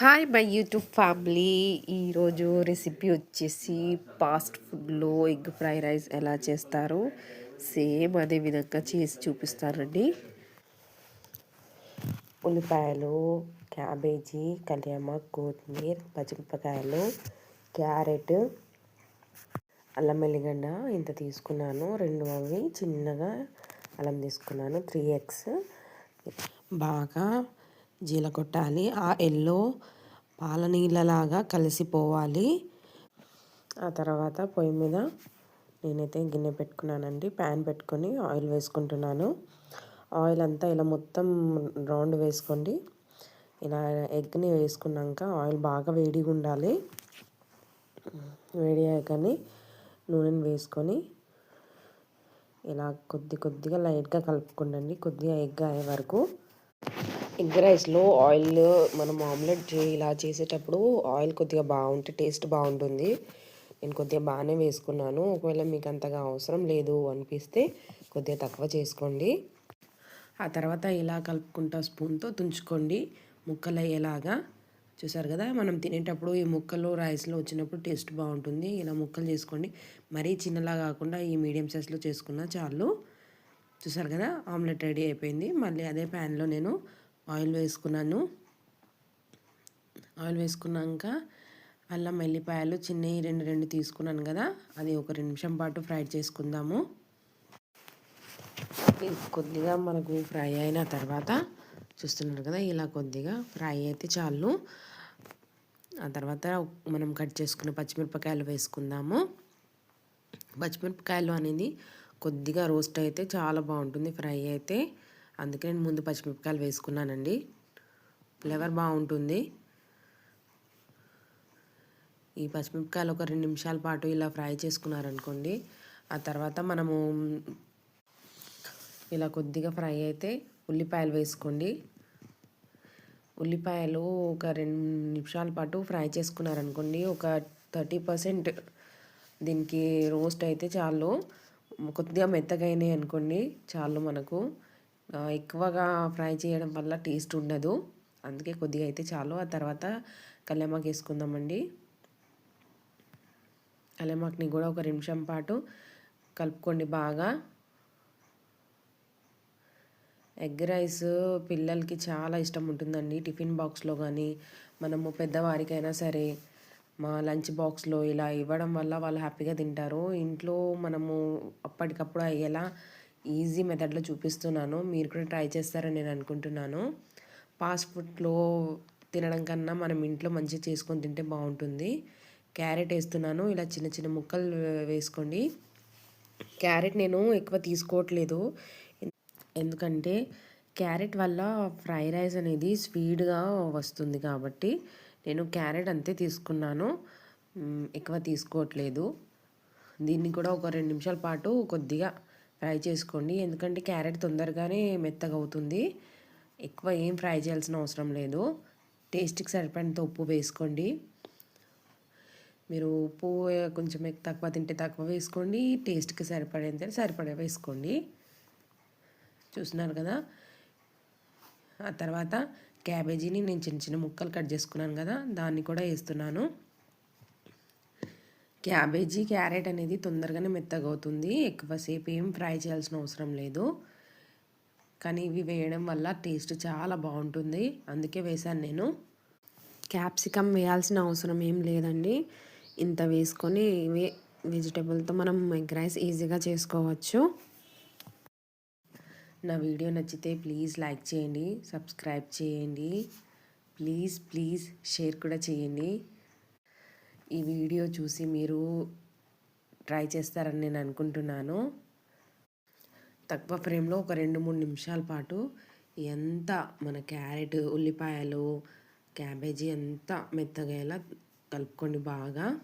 Hi my YouTube family ఈరోజు recipe వచ్చేసి fast ఫుడ్లో ఎగ్ ఫ్రై రైస్ ఎలా చేస్తారు? సేమ్ అదే విధంగా చేసి చూపిస్తానండి. ఉల్లిపాయలు క్యాబేజీ కళ్యామ కొత్తిమీర పచ్చిమిరపకాయలు క్యారెట్ అల్లం వెల్లిగడ్డ ఇంత తీసుకున్నాను. రెండు అవి చిన్నగా అల్లం తీసుకున్నాను. త్రీ ఎగ్స్ బాగా జీల కొట్టాలి ఆ ఎల్లో పాలనీళ్ళలాగా కలిసిపోవాలి. ఆ తర్వాత పొయ్యి మీద నేనైతే గిన్నె పెట్టుకున్నానండి. ప్యాన్ పెట్టుకొని ఆయిల్ వేసుకుంటున్నాను. ఆయిల్ అంతా ఇలా మొత్తం రౌండ్ వేసుకోండి. ఇలా ఎగ్ని వేసుకున్నాక ఆయిల్ బాగా వేడిగా ఉండాలి. వేడి అయ్యాకని నూనెని వేసుకొని ఇలా కొద్ది కొద్దిగా లైట్గా కలుపుకుండండి. కొద్దిగా ఎగ్ అయ్యే వరకు. ఎగ్ రైస్లో ఆయిల్ మనం ఆమ్లెట్ ఇలా చేసేటప్పుడు ఆయిల్ కొద్దిగా బాగుంటే టేస్ట్ బాగుంటుంది. నేను కొద్దిగా బాగానే వేసుకున్నాను. ఒకవేళ మీకు అంతగా అవసరం లేదు అనిపిస్తే కొద్దిగా తక్కువ చేసుకోండి. ఆ తర్వాత ఇలా కలుపుకుంటా స్పూన్తో తుంచుకోండి. ముక్కలు అయ్యేలాగా చూసారు కదా మనం తినేటప్పుడు ఈ ముక్కలు రైస్లో వచ్చినప్పుడు టేస్ట్ బాగుంటుంది. ఇలా ముక్కలు చేసుకోండి. మరీ చిన్నలా కాకుండా ఈ మీడియం సైజ్లో చేసుకున్న చాలు. చూసారు కదా ఆమ్లెట్ రెడీ అయిపోయింది. మళ్ళీ అదే ప్యాన్లో నేను ఆయిల్ వేసుకున్నాను. ఆయిల్ వేసుకున్నాక అల్లం మల్లిపాయలు చిన్నవి రెండు రెండు తీసుకున్నాను కదా. అది ఒక రెండు నిమిషం పాటు ఫ్రై చేసుకుందాము. కొద్దిగా మనకు ఫ్రై అయిన తర్వాత చూస్తున్నారు కదా ఇలా కొద్దిగా ఫ్రై అయితే చాలు. ఆ తర్వాత మనం కట్ చేసుకున్న పచ్చిమిరపకాయలు వేసుకుందాము. పచ్చిమిరపకాయలు అనేది కొద్దిగా రోస్ట్ అయితే చాలా బాగుంటుంది ఫ్రై అయితే. అందుకే నేను ముందు పచ్చిమిరపకాయలు వేసుకున్నానండి. ఫ్లేవర్ బాగుంటుంది. ఈ పచ్చిమిరపకాయలు ఒక రెండు నిమిషాల పాటు ఇలా ఫ్రై చేసుకున్నారనుకోండి ఆ తర్వాత మనము ఇలా కొద్దిగా ఫ్రై అయితే ఉల్లిపాయలు వేసుకోండి. ఉల్లిపాయలు ఒక రెండు నిమిషాల పాటు ఫ్రై చేసుకున్నారనుకోండి ఒక థర్టీ పర్సెంట్ దీనికి రోస్ట్ అయితే చాలు. కొద్దిగా మెత్తగా అయినాయి అనుకోండి చాలు మనకు. ఎక్కువగా ఫ్రై చేయడం వల్ల టేస్ట్ ఉండదు. అందుకే కొద్దిగా అయితే చాలు. ఆ తర్వాత కళ్యామాకు వేసుకుందామండి. కళ్యామాకుని కూడా ఒక నిమిషం పాటు కలుపుకోండి బాగా. ఎగ్ రైస్ పిల్లలకి చాలా ఇష్టం ఉంటుందండి. టిఫిన్ బాక్స్లో కానీ మనము పెద్దవారికైనా సరే మా లంచ్ బాక్స్లో ఇలా ఇవ్వడం వల్ల వాళ్ళు హ్యాపీగా తింటారు. ఇంట్లో మనము అప్పటికప్పుడు అయ్యేలా ఈజీ మెథడ్లో చూపిస్తున్నాను. మీరు కూడా ట్రై చేస్తారని నేను అనుకుంటున్నాను. ఫాస్ట్ ఫుడ్లో తినడం కన్నా మనం ఇంట్లో మంచిగా చేసుకొని తింటే బాగుంటుంది. క్యారెట్ వేస్తున్నాను. ఇలా చిన్న చిన్న ముక్కలు వేసుకోండి. క్యారెట్ నేను ఎక్కువ తీసుకోవట్లేదు. ఎందుకంటే క్యారెట్ వల్ల ఫ్రై రైస్ అనేది స్పీడ్గా వస్తుంది కాబట్టి నేను క్యారెట్ అంతే తీసుకున్నాను. ఎక్కువ తీసుకోవట్లేదు. దీన్ని కూడా ఒక రెండు నిమిషాల పాటు కొద్దిగా ఫ్రై చేసుకోండి. ఎందుకంటే క్యారెట్ తొందరగానే మెత్తగా అవుతుంది ఎక్కువ ఏం ఫ్రై చేయాల్సిన అవసరం లేదు. టేస్ట్కి సరిపడినంత ఉప్పు వేసుకోండి. మీరు ఉప్పు కొంచెం తక్కువ తింటే తక్కువ వేసుకోండి. టేస్ట్కి సరిపడేంత సరిపడే వేసుకోండి. చూస్తున్నారు కదా? ఆ తర్వాత క్యాబేజీని నేను చిన్న చిన్న ముక్కలు కట్ చేసుకున్నాను కదా? దాన్ని కూడా వేస్తున్నాను. క్యాబేజీ క్యారెట్ అనేది తొందరగానే మెత్తగా అవుతుంది ఎక్కువసేపు ఏం ఫ్రై చేయాల్సిన అవసరం లేదు. కానీ ఇవి వేయడం వల్ల టేస్ట్ చాలా బాగుంటుంది. అందుకే వేశాను నేను. క్యాప్సికమ్ వేయాల్సిన అవసరం ఏం లేదండి. ఇంత వేసుకొని ఇవే వెజిటేబుల్తో మనం ఎగ్ రైస్ ఈజీగా చేసుకోవచ్చు. నా వీడియో నచ్చితే ప్లీజ్ లైక్ చేయండి సబ్స్క్రైబ్ చేయండి. ప్లీజ్ ప్లీజ్ షేర్ కూడా చేయండి. ఈ వీడియో చూసి మీరు ట్రై చేస్తారని నేను అనుకుంటున్నాను. తక్కువ ఫ్రేమ్లో ఒక రెండు మూడు నిమిషాల పాటు ఎంత మన క్యారెట్ ఉల్లిపాయలు క్యాబేజీ ఎంత మెత్తగా కలుపుకోండి బాగా.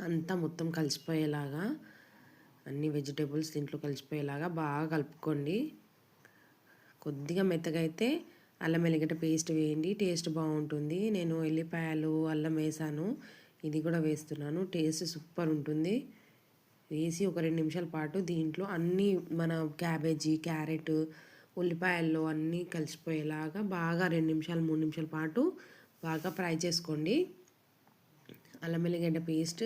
అంతా మొత్తం కలిసిపోయేలాగా అన్ని వెజిటేబుల్స్ దీంట్లో కలిసిపోయేలాగా బాగా కలుపుకోండి. కొద్దిగా మెత్తగా అయితే అల్లం వెల్లిగడ్డ పేస్ట్ వేయండి టేస్ట్ బాగుంటుంది. నేను ఎల్లిపాయలు అల్లం వేసాను. ఇది కూడా వేస్తున్నాను. టేస్ట్ సూపర్ ఉంటుంది. వేసి ఒక రెండు నిమిషాల పాటు దీంట్లో అన్నీ మన క్యాబేజీ క్యారెట్ ఉల్లిపాయల్లో అన్నీ కలిసిపోయేలాగా బాగా రెండు నిమిషాలు మూడు నిమిషాల పాటు బాగా ఫ్రై చేసుకోండి. అల్లం వెల్లిగడ్డ పేస్ట్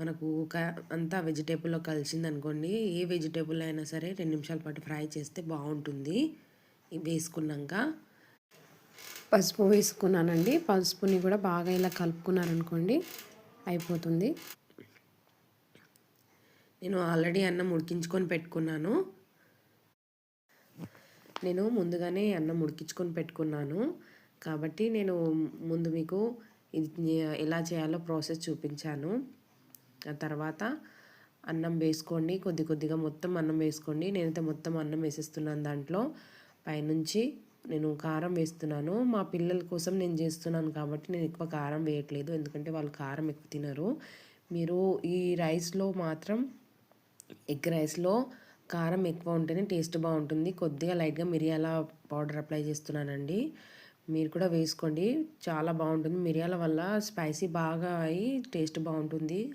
మనకు ఒక అంతా వెజిటేబుల్లో కలిసింది అనుకోండి ఏ వెజిటేబుల్ అయినా సరే రెండు నిమిషాల పాటు ఫ్రై చేస్తే బాగుంటుంది. వేసుకున్నాక పసుపు వేసుకున్నానండి. పసుపుని కూడా బాగా ఇలా కలుపుకున్నారనుకోండి అయిపోతుంది. నేను ఆల్రెడీ అన్నం ఉడికించుకొని పెట్టుకున్నాను. నేను ముందుగానే అన్నం ఉడికించుకొని పెట్టుకున్నాను. కాబట్టి నేను ముందు మీకు ఇది ఎలా చేయాలో ప్రాసెస్ చూపించాను. ఆ తర్వాత అన్నం వేసుకోండి. కొద్ది కొద్దిగా మొత్తం అన్నం వేసుకోండి. నేనైతే మొత్తం అన్నం వేసేస్తున్నాను దాంట్లో. పైనుంచి నేను కారం వేస్తున్నాను. మా పిల్లల కోసం నేను చేస్తున్నాను కాబట్టి నేను ఎక్కువ కారం వేయట్లేదు. ఎందుకంటే వాళ్ళు కారం ఎక్కువ తినరు. మీరు ఈ రైస్లో మాత్రం ఎగ్ రైస్లో కారం ఎక్కువ ఉంటేనే టేస్ట్ బాగుంటుంది. కొద్దిగా లైట్గా మిరియాల పౌడర్ అప్లై చేస్తున్నానండి. మీరు కూడా వేసుకోండి. చాలా బాగుంటుంది. మిరియాల వల్ల స్పైసీ బాగా అయి టేస్ట్ బాగుంటుంది.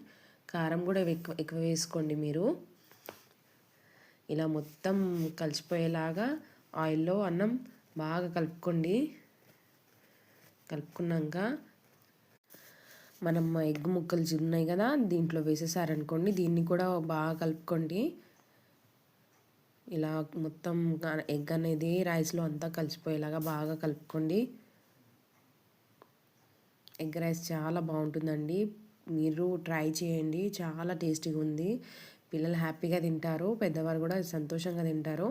కారం కూడా ఎక్కువ ఎక్కువ వేసుకోండి మీరు. ఇలా మొత్తం కలిసిపోయేలాగా ఆయిల్లో అన్నం బాగా కలుపుకోండి. కలుపుకున్నాక మనం ఎగ్ ముక్కలు ఉన్నాయి కదా దీంట్లో వేసేసారనుకోండి దీన్ని కూడా బాగా కలుపుకోండి. ఇలా మొత్తం ఎగ్ అనేది రైస్లో అంతా కలిసిపోయేలాగా బాగా కలుపుకోండి. ఎగ్ రైస్ చాలా బాగుంటుందండి. మీరు ట్రై చేయండి చాలా టేస్టీగా ఉంది. పిల్లలు హ్యాపీగా తింటారు పెద్దవారు కూడా సంతోషంగా తింటారు.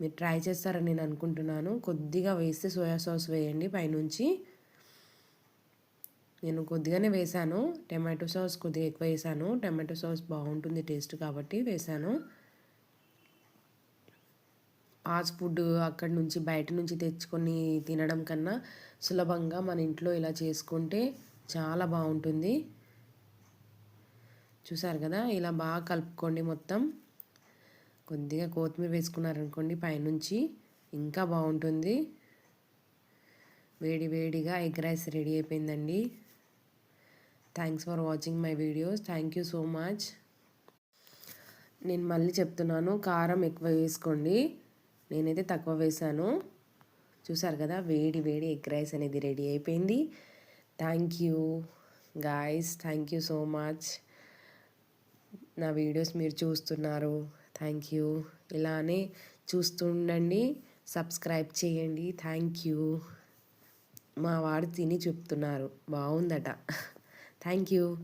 మీరు ట్రై చేస్తారని నేను అనుకుంటున్నాను. కొద్దిగా వేస్తే సోయా సాస్ వేయండి పైనుంచి. నేను కొద్దిగానే వేశాను. టమాటో సాస్ కొద్దిగా ఎక్కువ వేసాను టమాటో సాస్ బాగుంటుంది టేస్ట్ కాబట్టి వేశాను. ఫాస్ట్ ఫుడ్ అక్కడి నుంచి బయట నుంచి తెచ్చుకొని తినడం కన్నా సులభంగా మన ఇంట్లో ఇలా చేసుకుంటే చాలా బాగుంటుంది. చూసారు కదా? ఇలా బాగా కలుపుకోండి మొత్తం. కొద్దిగా కొత్తిమీర వేసుకున్నారనుకోండి పైనుంచి ఇంకా బాగుంటుంది. వేడి వేడిగా ఎగ్ రైస్ రెడీ అయిపోయిందండి. Thanks for watching my videos thank you so much నేను మళ్ళీ చెప్తున్నాను కారం ఎక్కువ వేసుకోండి. నేనైతే తక్కువ వేసాను. చూసారు కదా వేడి వేడి ఎగ్ రైస్ అనేది రెడీ అయిపోయింది. Thank you guys thank you so much నా వీడియోస్ మీరు చూస్తున్నారు. థ్యాంక్ యూ ఇలానే చూస్తుండండి. సబ్స్క్రైబ్ చేయండి. థ్యాంక్ యూ మా వాడు తిని చెప్తున్నారు. బాగుందట. Thank you